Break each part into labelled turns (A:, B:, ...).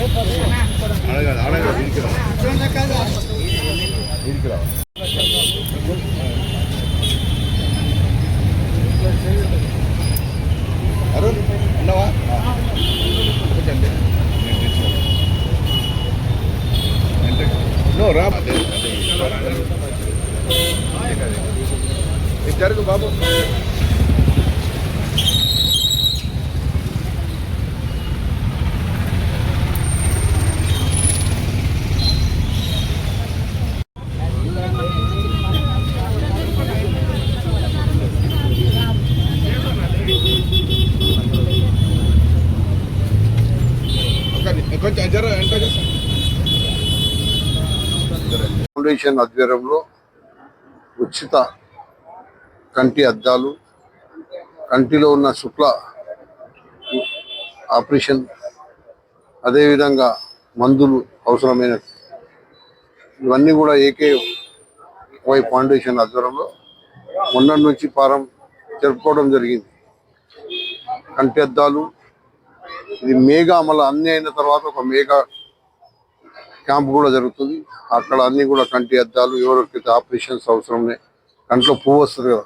A: అడగాలి అడగాలి దీనికి రావాలి దీనికి రావాలి అరుణ్ ఉన్నావా ఒకటండి నేను రా బాబు
B: ఫౌండేషన్ ఆధ్వర్యంలో ఉచిత కంటి అద్దాలు కంటిలో ఉన్న శుక్ల ఆపరేషన్ అదేవిధంగా మందులు అవసరమైన ఇవన్నీ కూడా ఏకే వై ఫౌండేషన్ ఆధ్వర్యంలో మొన్నటి నుంచి పారం జరుపుకోవడం జరిగింది. కంటి అద్దాలు ఇది మేఘా మళ్ళీ అన్ని అయిన తర్వాత ఒక మేఘా క్యాంప్ కూడా జరుగుతుంది. అక్కడ అన్ని కూడా కంటి అద్దాలు ఎవరికైతే ఆపరేషన్స్ అవసరం ఉన్నాయి కంట్లో పువ్వు వస్తుంది కదా.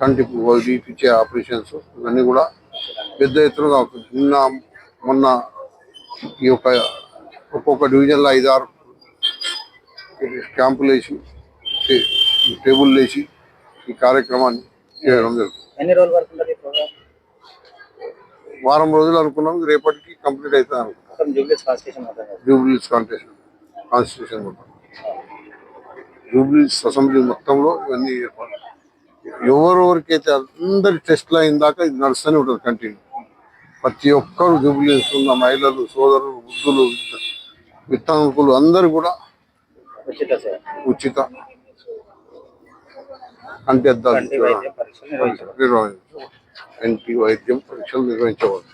B: కంటి పువ్వు తీపిచ్చే ఆపరేషన్స్ ఇవన్నీ కూడా పెద్ద ఎత్తున నిన్న మొన్న ఈ యొక్క ఒక్కొక్క డివిజన్లో ఐదారు క్యాంపులు వేసి టేబుల్ వేసి ఈ కార్యక్రమాన్ని చేయడం జరుగుతుంది
C: ఎన్ని రోజులు వరకు ఉంటుంది ఈ ప్రోగ్రామ్
B: వారం రోజులు అనుకున్నాం రేపటికి కంప్లీట్ అవుతుంది అనుకున్నాం.
C: మొత్తం jubilees constitution.
B: Jubilees contest constitution మొత్తం. జూబ్లీస్ అసెంబ్లీ మొత్తంలో ఇవన్నీ ఏర్పాటు ఎవరెవరికైతే అందరి టెస్ట్లు అయిన దాకా ఇది నడుస్తూనే ఉంటుంది కంటిన్యూ. ప్రతి ఒక్కరు జూబ్లీస్ ఉన్న మహిళలు సోదరులు వృద్ధులు వితంకులు అందరూ కూడా
C: ఉచిత సేవ
B: ఉచిత కంటి అద్దాలు
C: కంటి వైద్యం పరీక్షలు నిర్వహించబడతాయి.
B: నిర్వహించవచ్చు కంటి వైద్యం పరీక్షలు నిర్వహించవచ్చు